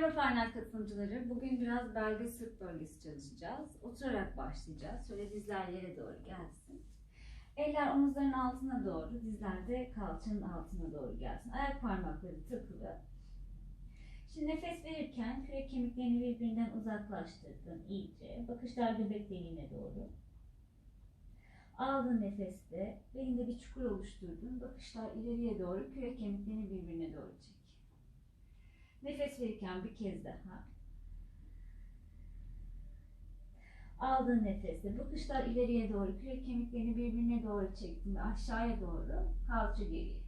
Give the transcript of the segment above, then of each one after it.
Merhaba Farnak katılımcıları. Bugün biraz belde sırt bölgesi çalışacağız. Oturarak başlayacağız. Şöyle dizler yere doğru gelsin. Eller omuzların altına doğru, dizler de kalçanın altına doğru gelsin. Ayak parmakları takılı. Şimdi nefes verirken kürek kemiklerini birbirinden uzaklaştırdın iyice. Bakışlar göbek deliğine doğru. Aldığın nefeste belinde bir çukur oluşturdun. Bakışlar ileriye doğru, kürek kemiklerini birbirine doğru çek. Nefes verirken bir kez daha. Aldığın nefeste bakışlar ileriye doğru, kürek kemiklerini birbirine doğru çektin ve aşağıya doğru, kalça geriye.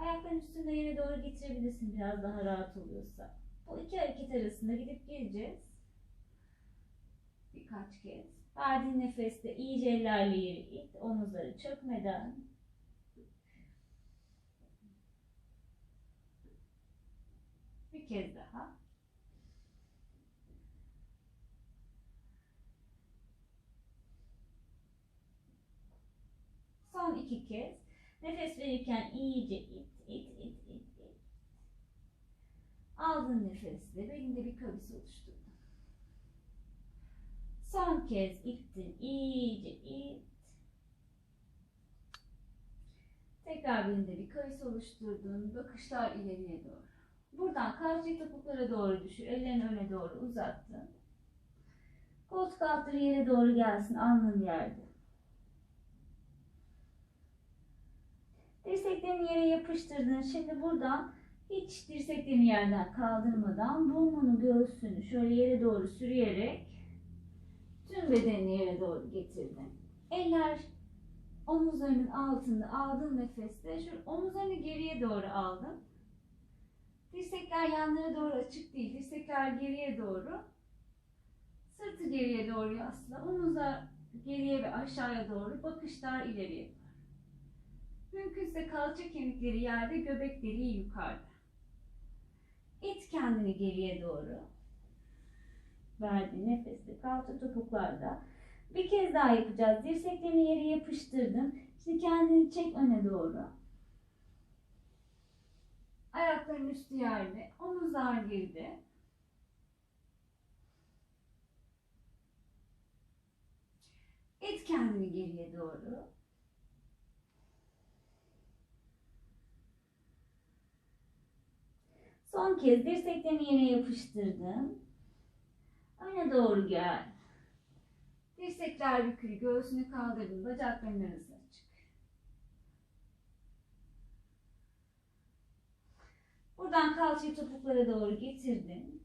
Ayakların üstünde yere doğru getirebilirsin biraz daha rahat oluyorsa. Bu iki hareket arasında gidip geleceğiz. Birkaç kez. Verdiğin nefeste iyice ellerle yeri it, omuzları çökmeden. Bir kez daha. Son iki kez. Nefes verirken iyice it, it, it, it, it. Aldığın nefesle belinde bir kavis oluşturdun. Son kez ittin, iyice it. Tekrar belinde bir kavis oluşturdun. Bakışlar ileriye doğru. Buradan kalçayı topuklara doğru düşür. Ellerini öne doğru uzattın. Koltuk altları yere doğru gelsin. Alnın yerde. Dirseklerini yere yapıştırdın. Şimdi buradan hiç dirseklerini yerden kaldırmadan burnunu göğsünü şöyle yere doğru sürüyerek tüm bedenini yere doğru getirdin. Eller omuzlarının altında aldığın nefeste şu omuzlarını geriye doğru aldın. Dirsekler yanlara doğru açık değil. Dirsekler geriye doğru. Sırtı geriye doğru yasla. Omuzlar geriye ve aşağıya doğru. Bakışlar ileriye doğru. Mümkünse kalça kemikleri yerde, göbek deliği yukarıda. İt kendini geriye doğru. Verdiğin nefeste kalça topuklarda. Bir kez daha yapacağız. Dirseklerini yere yapıştırdın. Şimdi kendini çek öne doğru. Ayakların üstü yerde, omuzlar geride. İt kendini geriye doğru. Son kez dirseklerini yere yapıştırdın. Öne doğru gel. Dirsekler bükülü, göğsünü kaldırdın, bacakların arası açık. Buradan kalçayı topuklara doğru getirdin.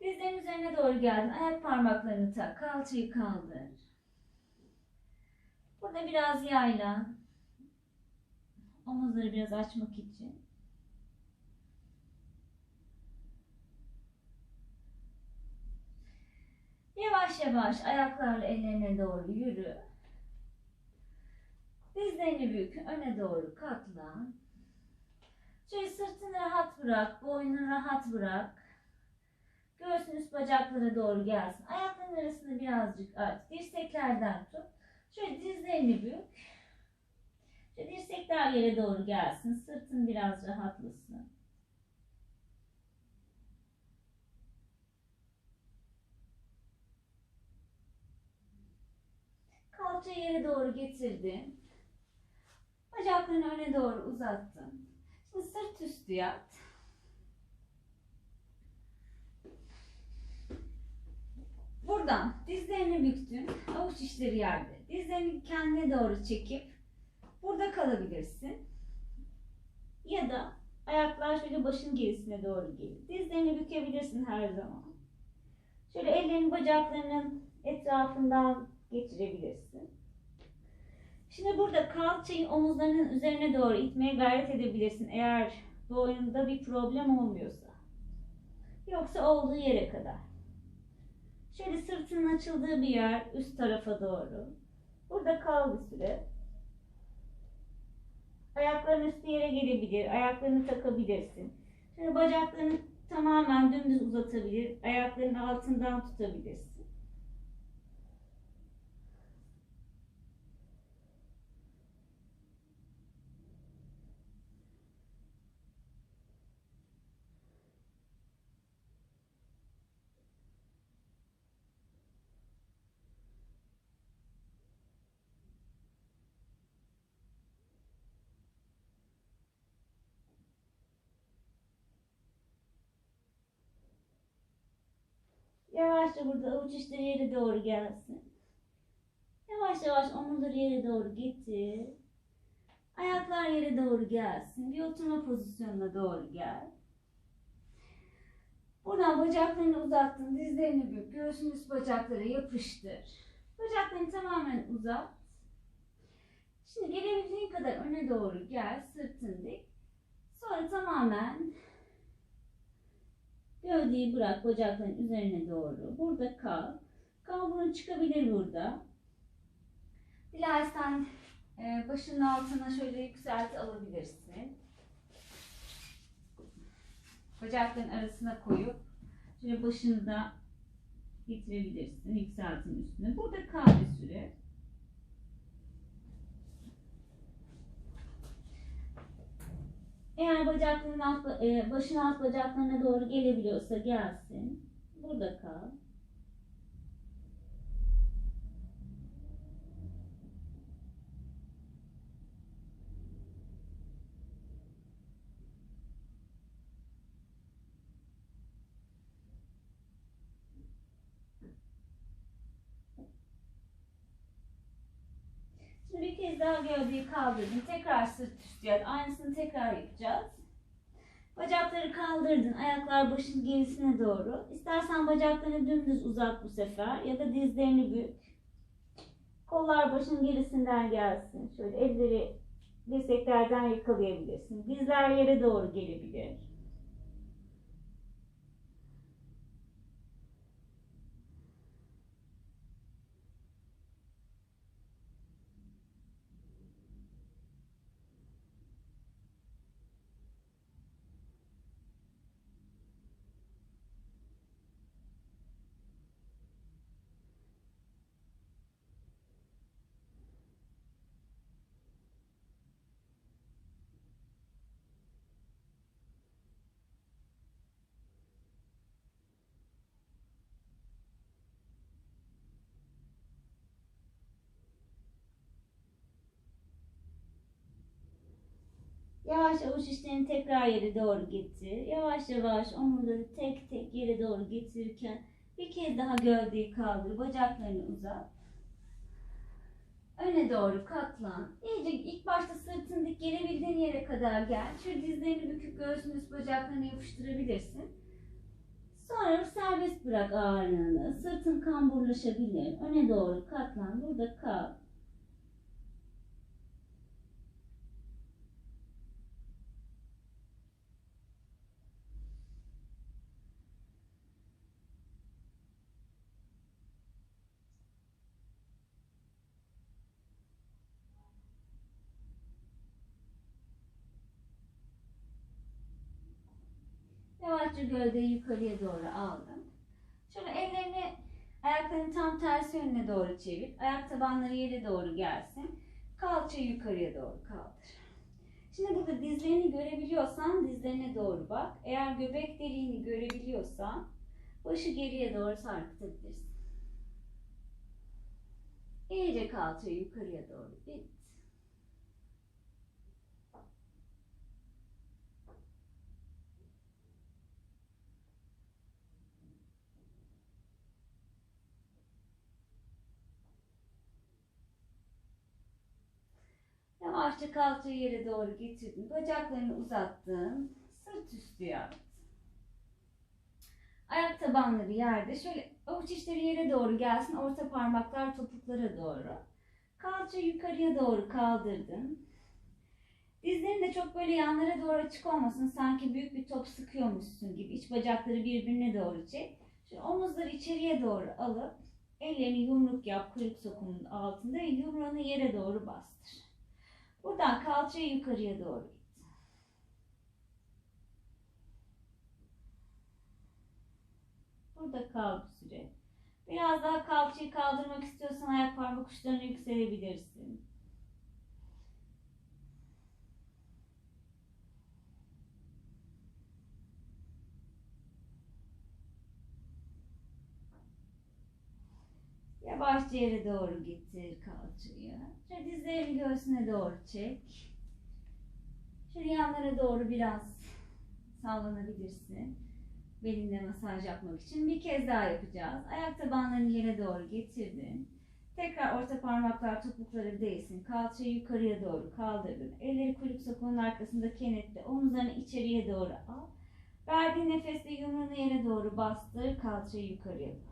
Dizlerin üzerine doğru geldin. Ayak parmaklarını tak. Kalçayı kaldır. Burada biraz yayla. Omuzları biraz açmak için. Yavaş yavaş ayaklarla ellerine doğru yürü. Dizlerini bük, öne doğru katlan. Şöyle sırtını rahat bırak, boynunu rahat bırak. Göğsün üst bacaklara doğru gelsin. Ayakların arasını birazcık aç. Dirseklerden tut. Şöyle dizlerini bük. Şöyle dirsekler yere doğru gelsin. Sırtın biraz rahatlasın. Kalçayı yere doğru getirdin. Bacaklarını öne doğru uzattın. Şimdi sırt üstü yat. Buradan dizlerini büktün. Avuç içleri yerde. Dizlerini kendine doğru çekip burada kalabilirsin. Ya da ayaklar şöyle başın gerisine doğru gelir. Dizlerini bükebilirsin her zaman. Şöyle ellerini bacaklarının etrafından geçirebilirsin. Şimdi burada kalçayı omuzlarının üzerine doğru itmeye gayret edebilirsin eğer boynunda bir problem olmuyorsa. Yoksa olduğu yere kadar. Şöyle sırtının açıldığı bir yer üst tarafa doğru. Burada kal bir süre. Ayakların üstü yere gelebilir. Ayaklarını takabilirsin. Şöyle bacaklarını tamamen dümdüz uzatabilir. Ayakların altından tutabilirsin. Yavaşça burada avuç yere doğru gelsin. Yavaş yavaş omurları yere doğru getir. Ayaklar yere doğru gelsin. Bir oturma pozisyonuna doğru gel. Buradan bacaklarını uzattın, dizlerini bük, göğsün üst bacaklara yapıştır. Bacaklarını tamamen uzat. Şimdi gelebildiğin kadar öne doğru gel, sırtın dik. Sonra tamamen gövdeyi bırak bacakların üzerine doğru. Burada kal. Kamburun çıkabilir burada. Dilersen e, başının altına şöyle yükselt alabilirsin. Bacakların arasına koyup şöyle başını da getirebilirsin. Yükseltin üstüne. Burada kal bir süre. Eğer bacakların alt, e, başın alt bacaklarına doğru gelebiliyorsa gelsin. Burada kal. Şimdi bir kez daha gövdeyi kaldırdın. Tekrar sırt üstü yat. Aynısını tekrar yapacağız. Bacakları kaldırdın. Ayaklar başın gerisine doğru. İstersen bacaklarını dümdüz uzat bu sefer. Ya da dizlerini bük. Kollar başın gerisinden gelsin. Şöyle elleri dirseklerden yakalayabilirsin. Dizler yere doğru gelebilir. Yavaş avuç içlerini tekrar yere doğru getir. Yavaş yavaş omurları tek tek yere doğru getirirken bir kez daha gövdeyi kaldır. Bacaklarını uzat. Öne doğru katlan. İyice ilk başta sırtını dik gelebildiğin yere kadar gel. Şöyle dizlerini büküp göğsün üst bacaklarını yapıştırabilirsin. Sonra serbest bırak ağırlığını. Sırtın kamburlaşabilir. Öne doğru katlan. Burada kal. Yavaşça gövdeyi yukarıya doğru aldım. Şöyle ellerini ayaklarını tam tersi yönüne doğru çevir. Ayak tabanları yere doğru gelsin. Kalçayı yukarıya doğru kaldır. Şimdi burada dizlerini görebiliyorsan dizlerine doğru bak. Eğer göbek deliğini görebiliyorsan başı geriye doğru sarkıtabilirsin. İyice kalçayı yukarıya doğru it. Yavaşça kalçayı yere doğru getirdin. Bacaklarını uzattın. Sırt üstü yat. Ayak tabanları yerde. Şöyle avuç içleri yere doğru gelsin. Orta parmaklar topuklara doğru. Kalça yukarıya doğru kaldırdın. Dizlerin de çok böyle yanlara doğru açık olmasın. Sanki büyük bir top sıkıyormuşsun gibi. İç bacakları birbirine doğru çek. Şöyle omuzları içeriye doğru alıp ellerini yumruk yap kırık sokumun altında ve yumruğunu yere doğru bastır. Buradan kalçayı yukarıya doğru it. Burada kal bir süre. Biraz daha kalçayı kaldırmak istiyorsan ayak parmak uçlarına yükselebilirsin. Yavaşça yere doğru getir kalçayı. Şöyle dizlerini göğsüne doğru çek. Şöyle yanlara doğru biraz sallanabilirsin. belinde masaj yapmak için. Bir kez daha yapacağız. Ayak tabanlarını yere doğru getirdin. Tekrar orta parmaklar topukları değsin. Kalçayı yukarıya doğru kaldırdın. Elleri kuyruk sokuğunun arkasında kenetle. Omuzlarını içeriye doğru al. Verdiğin nefeste yumruğunu yere doğru bastır. Kalçayı yukarıya doğru.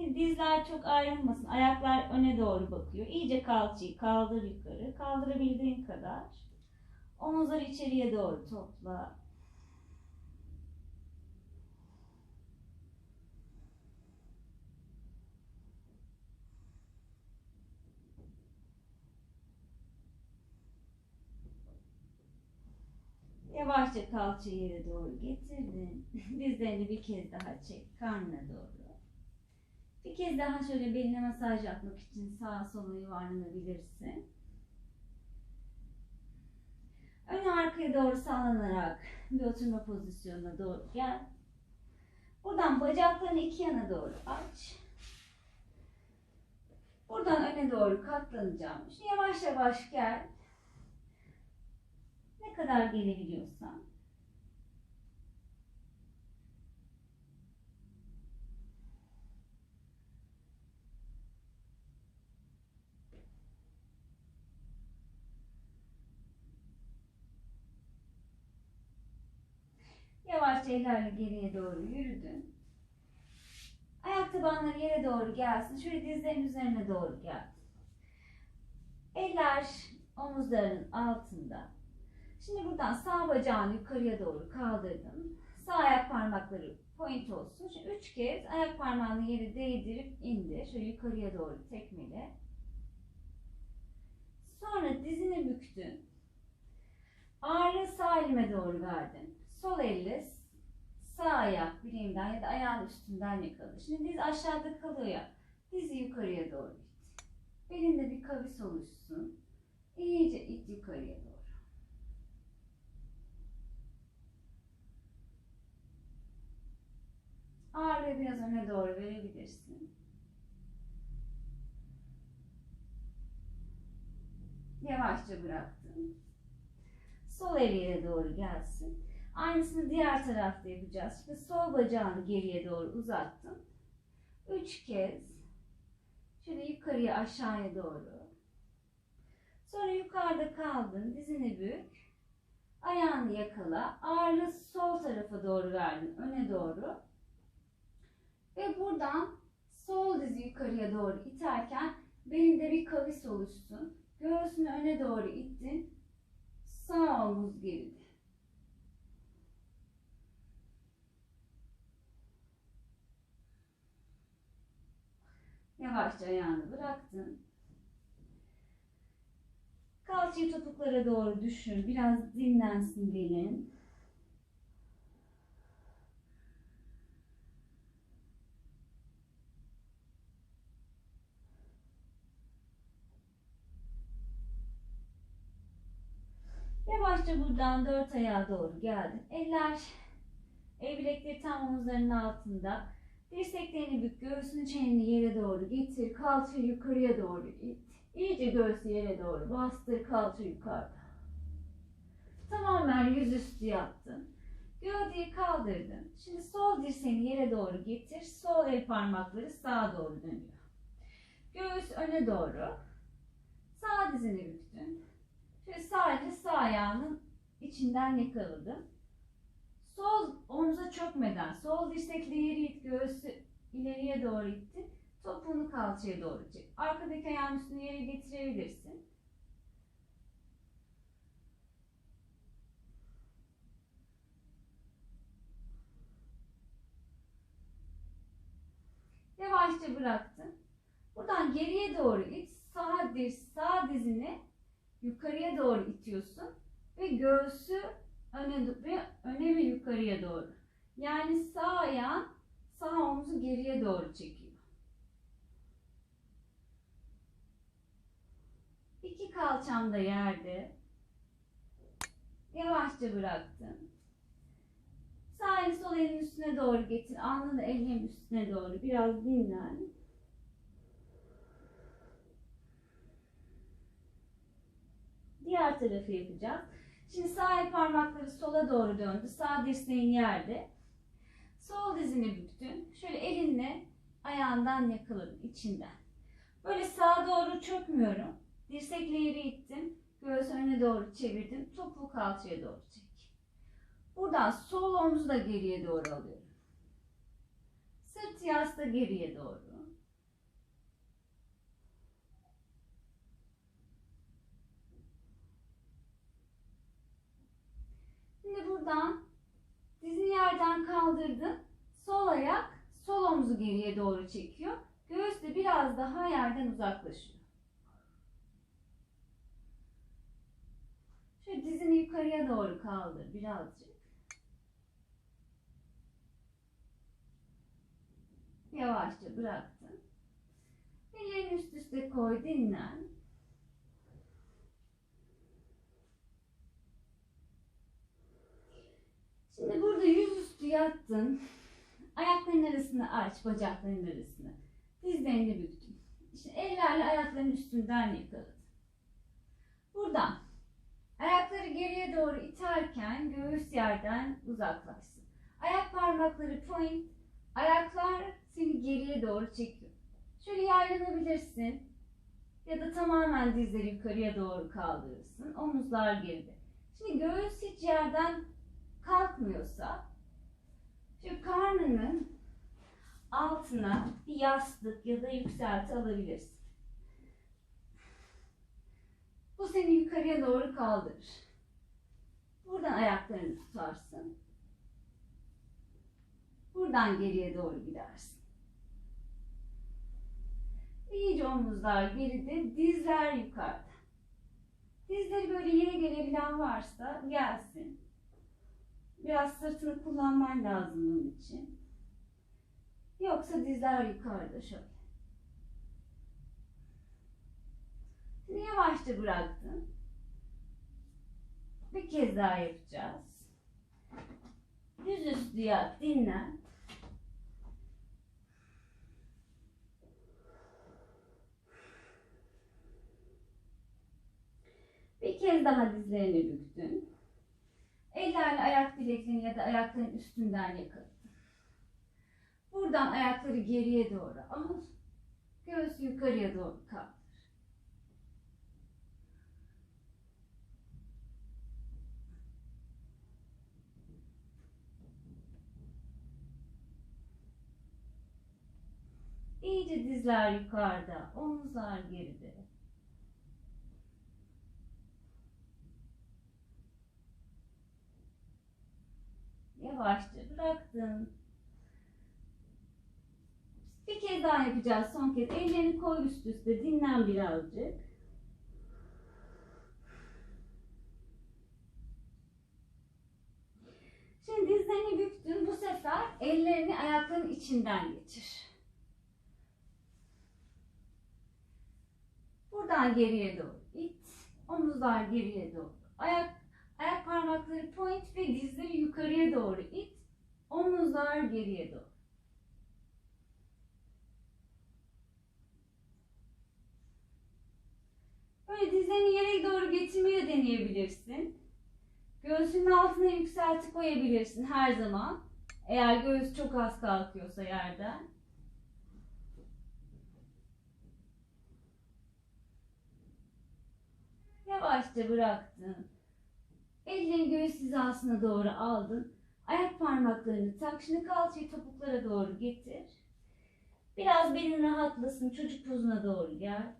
Dizler çok ayrılmasın. Ayaklar öne doğru bakıyor. İyice kalçayı kaldır yukarı. Kaldırabildiğin kadar. Omuzları içeriye doğru topla. Yavaşça kalçayı yere doğru getirdin. Dizlerini bir kez daha çek karnına doğru. Bir kez daha şöyle beline masaj yapmak için sağa sola yuvarlanabilirsin. Ön arkaya doğru sallanarak bir oturma pozisyonuna doğru gel. Buradan bacaklarını iki yana doğru aç. Buradan öne doğru katlanacağım. Şimdi yavaş yavaş gel. Ne kadar gelebiliyorsan. Yavaşça ellerle geriye doğru yürüdün. Ayak tabanları yere doğru gelsin. Şöyle dizlerin üzerine doğru gel. Eller omuzlarının altında. Şimdi buradan sağ bacağını yukarıya doğru kaldırdın. Sağ ayak parmakları point olsun. Şimdi üç kez ayak parmağını yere değdirip indir. Şöyle yukarıya doğru tekmele. Sonra dizini büktün. Ağırlığı sağ elime doğru verdin. Sol elle sağ ayak bileğimden ya da ayağın üstünden yakaladı. Şimdi diz aşağıda kalıyor ya. Dizi yukarıya doğru it. Belinde bir kavis oluşsun. İyice it yukarıya doğru. Ağırlığı biraz öne doğru verebilirsin. Yavaşça bıraktın. Sol el yere doğru gelsin. Aynısını diğer tarafta yapacağız. Şimdi sol bacağını geriye doğru uzattın. Üç kez şöyle yukarıya aşağıya doğru. Sonra yukarıda kaldın. Dizini bük. Ayağını yakala. Ağırlığı sol tarafa doğru verdin. Öne doğru. Ve buradan sol dizi yukarıya doğru iterken belinde bir kavis oluşsun. Göğsünü öne doğru ittin. Sağ omuz geride. Yavaşça ayağını bıraktın. Kalçayı topuklara doğru düşür. Biraz dinlensin belin. Yavaşça buradan dört ayağa doğru geldin. Eller, el bilekleri tam omuzlarının altında. Dirseklerini bük, göğsünü çeneni yere doğru getir. Kalça yukarıya doğru it. İyice göğsü yere doğru bastır. Kalça yukarıda. Tamamen yüzüstü yaptın. Gövdeyi kaldırdın. Şimdi sol dirseğini yere doğru getir. Sol el parmakları sağa doğru dönüyor. Göğüs öne doğru. Sağ dizini büktün. Şöyle sadece sağ ayağının içinden yakaladın. Sol omuza çökmeden, sol dirsekle yeri it, göğsü ileriye doğru itti. Topuğunu kalçaya doğru çek. Arkadaki ayağın üstünü yere getirebilirsin. Yavaşça bıraktın. Buradan geriye doğru it. Sağ diz, sağ dizini yukarıya doğru itiyorsun ve göğsü öne ve öne ve yukarıya doğru. Yani sağ ayağın sağ omuzu geriye doğru çekiyor. İki kalçam da yerde. Yavaşça bıraktım. Sağ eli sol elin üstüne doğru getir. Alnını elin üstüne doğru. Biraz dinlen. Diğer tarafı yapacağız. Şimdi sağ el parmakları sola doğru döndü. Sağ dirseğin yerde. Sol dizini büktün. Şöyle elinle ayağından yakaladın içinden. Böyle sağa doğru çökmüyorum. Dirsekle yere ittim. Göğüs öne doğru çevirdim. Topuğu kalçaya doğru çek. Buradan sol omzu da geriye doğru alıyorum. Sırt yasla geriye doğru. Buradan dizini yerden kaldırdın. Sol ayak sol omzu geriye doğru çekiyor. Göğüs de biraz daha yerden uzaklaşıyor. Şöyle dizini yukarıya doğru kaldır birazcık. Yavaşça bıraktın. Ellerini üst üste koy, dinlen. Şimdi burada yüzüstü yattın. Ayakların arasını aç, bacakların arasını. Dizlerini büktün. Şimdi ellerle ayakların üstünden yakaladın. Buradan ayakları geriye doğru iterken göğüs yerden uzaklaşsın. Ayak parmakları point, ayaklar seni geriye doğru çekiyor. Şöyle yaylanabilirsin ya da tamamen dizleri yukarıya doğru kaldırırsın. Omuzlar geride. Şimdi göğüs hiç yerden kalkmıyorsa şu karnının altına bir yastık ya da yükselti alabilirsin. Bu seni yukarıya doğru kaldırır. Buradan ayaklarını tutarsın. Buradan geriye doğru gidersin. İyice omuzlar geride, dizler yukarıda. Dizleri böyle yere gelebilen varsa gelsin. Biraz sırtını kullanman lazım bunun için. Yoksa dizler yukarıda şöyle. Şimdi yavaşça bıraktın. Bir kez daha yapacağız. Yüzüstü yat, dinlen. Bir kez daha dizlerini büktün. Ellerle ayak bileklerini ya da ayakların üstünden yakaladın. Buradan ayakları geriye doğru al. Göğüs yukarıya doğru kaldır. İyice dizler yukarıda, omuzlar geride. Yavaşça bıraktın. Bir kez daha yapacağız son kez. Ellerini koy üst üste, dinlen birazcık. Şimdi dizlerini büktün. Bu sefer ellerini ayakların içinden geçir. Buradan geriye doğru it. Omuzlar geriye doğru. Ayak ayak parmakları point ve dizleri yukarıya doğru it. Omuzlar geriye doğru. Böyle dizlerini yere doğru getirmeye deneyebilirsin. Göğsünün altına yükselti koyabilirsin her zaman. Eğer göğüs çok az kalkıyorsa yerden. Yavaşça bıraktın. Ellerini göğüs hizasına doğru aldın. Ayak parmaklarını tak. Şimdi kalçayı topuklara doğru getir. Biraz belin rahatlasın. Çocuk pozuna doğru gel.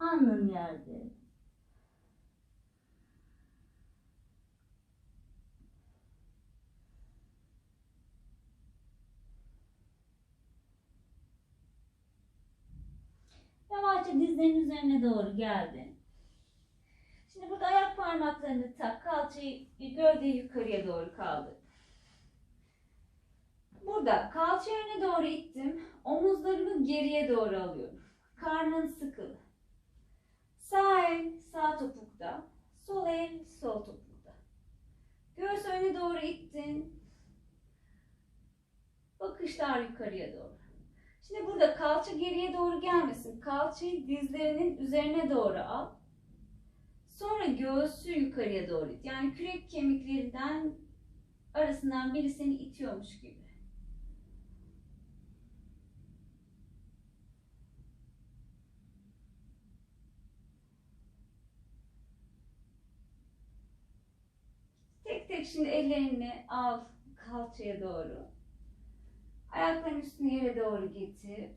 Alnın yerde. Yavaşça dizlerin üzerine doğru geldin. Şimdi burada ayak parmaklarını tak, kalçayı, gövdeyi yukarıya doğru kaldır. Burada kalça öne doğru ittim, omuzlarımı geriye doğru alıyorum. Karnın sıkılı. Sağ el sağ topukta, sol el sol topukta. Göğüs öne doğru ittin. Bakışlar yukarıya doğru. Şimdi burada kalça geriye doğru gelmesin. Kalçayı dizlerinin üzerine doğru al. Sonra göğsü yukarıya doğru it. Yani kürek kemiklerinden arasından biri seni itiyormuş gibi. Tek tek şimdi ellerini al kalçaya doğru. Ayakların üstünü yere doğru getir.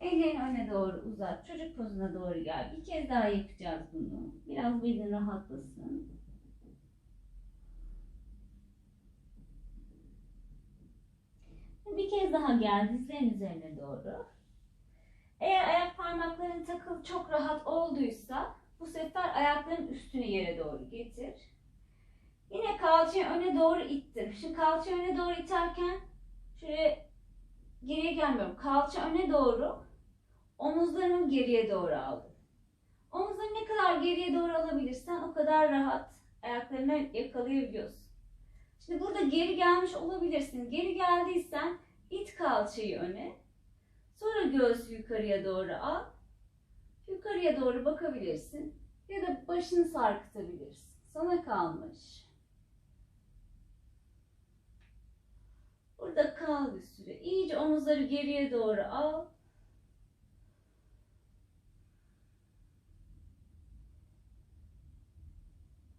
Ellerini öne doğru uzat. Çocuk pozuna doğru gel. Bir kez daha yapacağız bunu. Biraz belin rahatlasın. Bir kez daha gel dizlerin üzerine doğru. Eğer ayak parmakların takılı çok rahat olduysa bu sefer ayakların üstünü yere doğru getir. Yine kalçayı öne doğru ittim. Şimdi kalçayı öne doğru iterken şöyle geriye gelmiyorum. Kalça öne doğru, omuzlarımı geriye doğru aldım. Omuzları ne kadar geriye doğru alabilirsen o kadar rahat ayaklarını yakalayabiliyorsun. Şimdi burada geri gelmiş olabilirsin. Geri geldiysen it kalçayı öne. Sonra göğsü yukarıya doğru al. Yukarıya doğru bakabilirsin. Ya da başını sarkıtabilirsin. Sana kalmış. Burada kal bir süre. İyice omuzları geriye doğru al.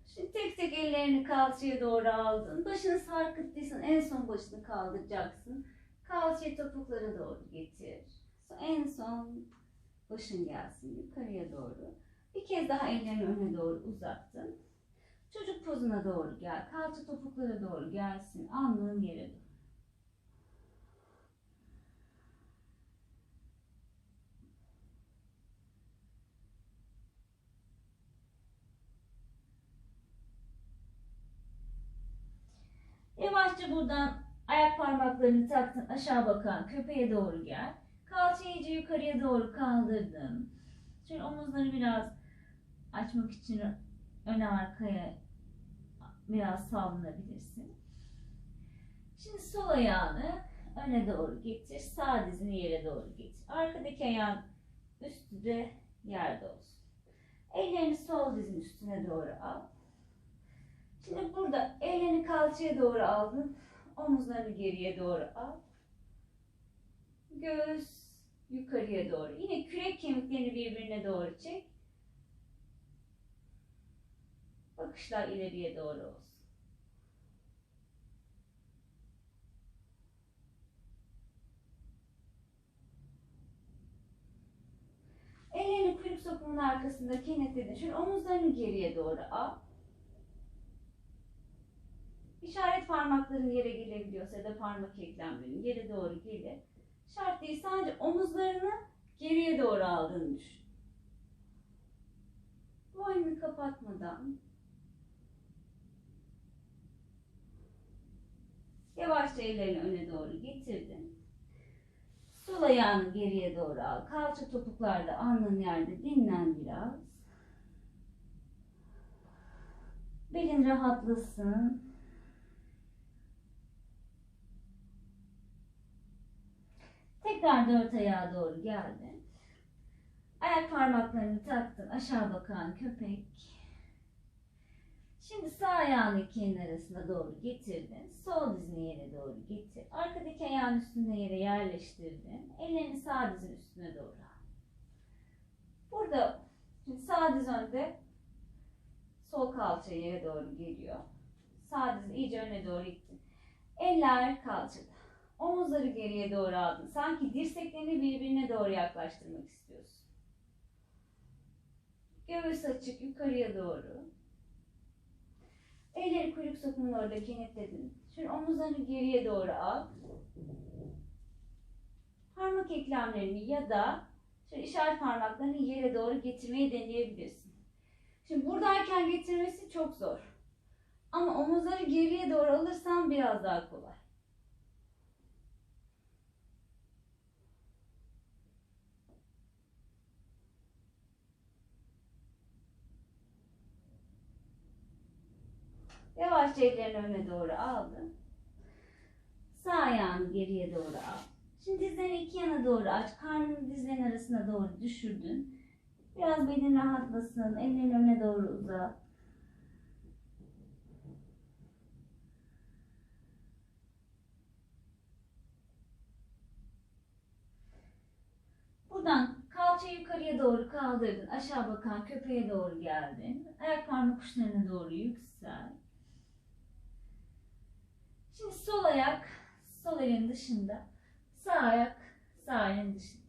Şimdi tek tek ellerini kalçaya doğru aldın. Başını sarkıttıysan en son başını kaldıracaksın. Kalçayı topuklara doğru getir. En son başın gelsin yukarıya doğru. Bir kez daha ellerini öne doğru uzattın. Çocuk pozuna doğru gel. Kalça topuklara doğru gelsin. Alnın yere doğru. Yavaşça buradan ayak parmaklarını taktın aşağı bakan köpeğe doğru gel. Kalçayı iyice yukarıya doğru kaldırdın. Şöyle omuzları biraz açmak için öne arkaya biraz sallanabilirsin. Şimdi sol ayağını öne doğru getir. Sağ dizini yere doğru getir. Arkadaki ayağın üstü de yerde olsun. Ellerini sol dizin üstüne doğru al. Şimdi burada ellerini kalçaya doğru aldın. Omuzlarını geriye doğru al. Göğüs yukarıya doğru. Yine kürek kemiklerini birbirine doğru çek. Bakışlar ileriye doğru olsun. Ellerini kuyruk sokumun arkasında kenetledin. Şöyle omuzlarını geriye doğru al. İşaret parmakların yere gelebiliyorsa ya da parmak eklemlerin yere doğru gelir. Şart değil sadece omuzlarını geriye doğru aldığını düşün. Boynunu kapatmadan yavaşça ellerini öne doğru getirdin. Sol ayağını geriye doğru al. Kalça topuklarda alnın yerde dinlen biraz. Belin rahatlasın. Tekrar dört ayağa doğru geldin. Ayak parmaklarını taktın. Aşağı bakan köpek. Şimdi sağ ayağını iki arasına doğru getirdin. Sol dizini yere doğru getir. Arkadaki ayağın üstünde yere yerleştirdin. Ellerini sağ dizin üstüne doğru al. Burada şimdi sağ diz önde. Sol kalça yere doğru geliyor. Sağ dizini iyice öne doğru ittin. Eller kalçada. Omuzları geriye doğru aldın. Sanki dirseklerini birbirine doğru yaklaştırmak istiyorsun. Göğüs açık yukarıya doğru. Elleri kuyruk sokumun orada kenetledin. Şimdi omuzlarını geriye doğru al. Parmak eklemlerini ya da şöyle işaret parmaklarını yere doğru getirmeyi deneyebilirsin. Şimdi buradayken getirmesi çok zor. Ama omuzları geriye doğru alırsan biraz daha kolay. Yavaşça ellerini öne doğru aldın. Sağ ayağını geriye doğru al. Şimdi dizlerini iki yana doğru aç. Karnını dizlerin arasına doğru düşürdün. Biraz belin rahatlasın. Ellerini öne doğru uzat. Buradan kalçayı yukarıya doğru kaldırdın. Aşağı bakan köpeğe doğru geldin. Ayak parmak uçlarına doğru yüksel. Şimdi sol ayak sol elin dışında. Sağ ayak sağ elin dışında.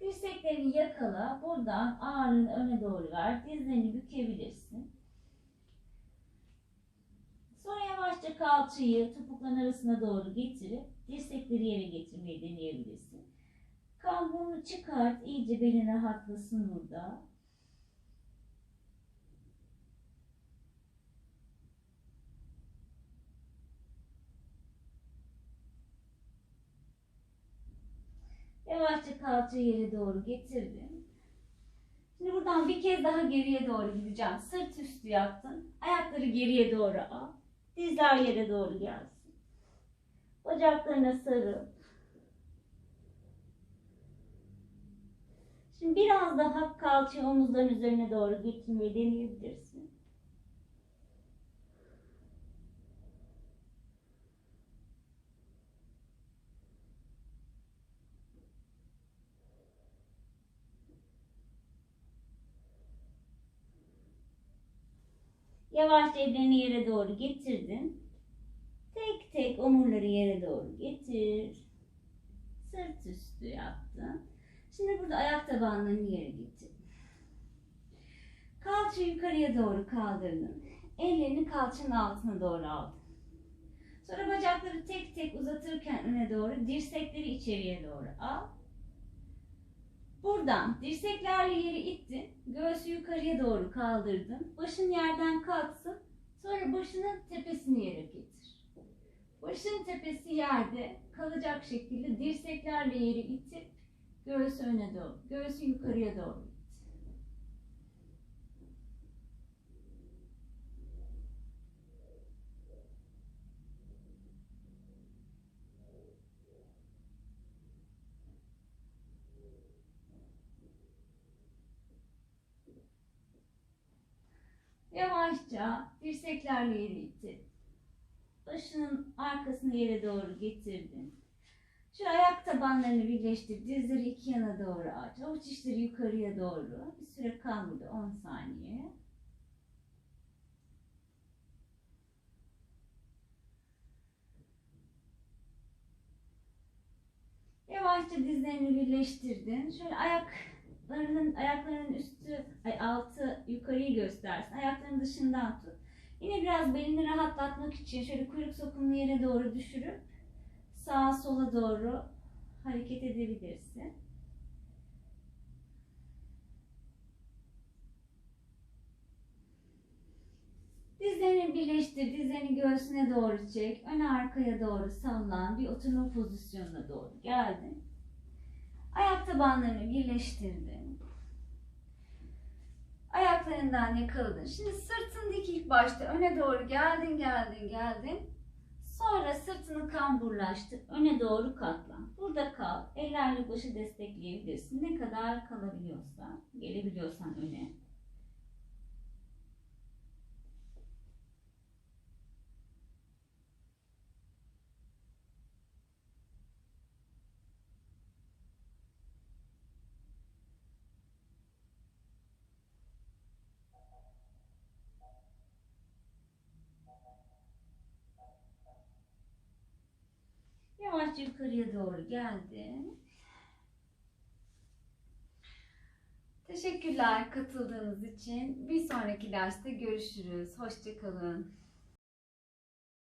Dirseklerini yakala. Buradan ağırlığını öne doğru ver. Dizlerini bükebilirsin. Sonra yavaşça kalçayı topukların arasına doğru getirip dirsekleri yere getirmeyi deneyebilirsin. Kamburunu çıkart. iyice belin rahatlasın burada. Yavaşça kalçayı yere doğru getirdim. Şimdi buradan bir kez daha geriye doğru gideceğim. Sırt üstü yaptın. Ayakları geriye doğru al. Dizler yere doğru gelsin. Bacaklarına sarıl. Şimdi biraz daha kalçayı omuzların üzerine doğru getirmeyi deneyebilirsin. Yavaşça ellerini yere doğru getirdin. Tek tek omurları yere doğru getir. Sırt üstü yaptın. Şimdi burada ayak tabanlarını yere getir. Kalçayı yukarıya doğru kaldırdın. Ellerini kalçanın altına doğru aldın. Sonra bacakları tek tek uzatırken öne doğru, dirsekleri içeriye doğru al. Buradan dirseklerle yeri ittin. Göğsü yukarıya doğru kaldırdın. Başın yerden kalksın. Sonra başının tepesini yere getir. Başın tepesi yerde kalacak şekilde dirseklerle yeri itip göğsü öne doğru, göğsü yukarıya doğru it. Yavaşça dirseklerle yere itip başının arkasını yere doğru getirdin. Şu ayak tabanlarını birleştir. Dizleri iki yana doğru aç. Avuç içleri yukarıya doğru. Bir süre kal burada 10 saniye. Yavaşça dizlerini birleştirdin. Şöyle ayaklarının ayaklarının üstü, ay altı yukarıyı göstersin. Ayaklarının dışından tut. Yine biraz belini rahatlatmak için şöyle kuyruk sokumunu yere doğru düşürüp sağa sola doğru hareket edebilirsin. Dizlerini birleştir, dizlerini göğsüne doğru çek, öne arkaya doğru sallan, bir oturma pozisyonuna doğru geldin. Ayak tabanlarını birleştirdin. Ayaklarından yakaladın. Şimdi sırtın dik ilk başta öne doğru geldin, geldin, geldin. Sonra sırtını kamburlaştır. Öne doğru katlan. Burada kal. Ellerle başı destekleyebilirsin. Ne kadar kalabiliyorsan, gelebiliyorsan öne. Yavaşça yukarıya doğru geldin. Teşekkürler katıldığınız için. Bir sonraki derste görüşürüz. Hoşçakalın.